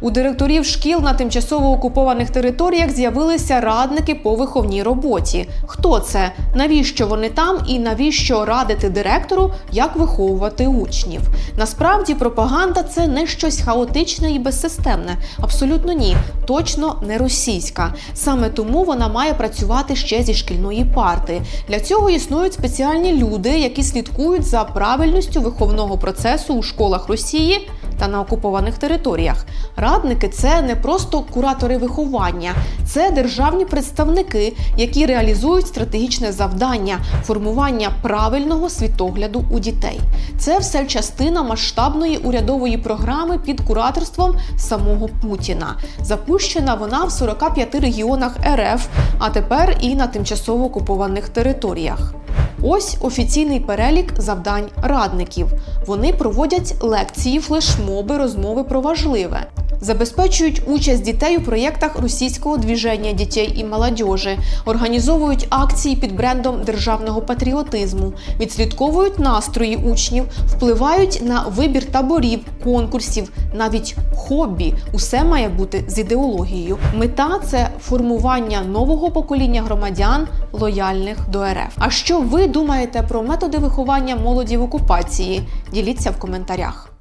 У директорів шкіл на тимчасово окупованих територіях з'явилися радники по виховній роботі. Хто це? Навіщо вони там і навіщо радити директору, як виховувати учнів? Насправді пропаганда це не щось хаотичне і безсистемне. Абсолютно ні, точно не російська. Саме тому вона має працювати ще зі шкільної парти. Для цього існують спеціальні люди, які слідкують за правильністю виховного процесу у школах Росії та на окупованих територіях. Радники це не просто куратори виховання, це державні представники, які реалізують стратегічне завдання формування правильного світогляду у дітей. Це все частина масштабної урядової програми під кураторством самого Путіна. Запущена вона в 45 регіонах РФ, а тепер і на тимчасово окупованих територіях. Ось офіційний перелік завдань радників. Вони проводять лекції, флешмоби, розмови про важливе. Забезпечують участь дітей у проєктах російського двіження дітей і молодіжі, організовують акції під брендом державного патріотизму, відслідковують настрої учнів, впливають на вибір таборів, конкурсів, навіть хобі. Усе має бути з ідеологією. Мета це формування нового покоління громадян, лояльних до РФ. А що ви думаєте про методи виховання молоді в окупації? Діліться в коментарях.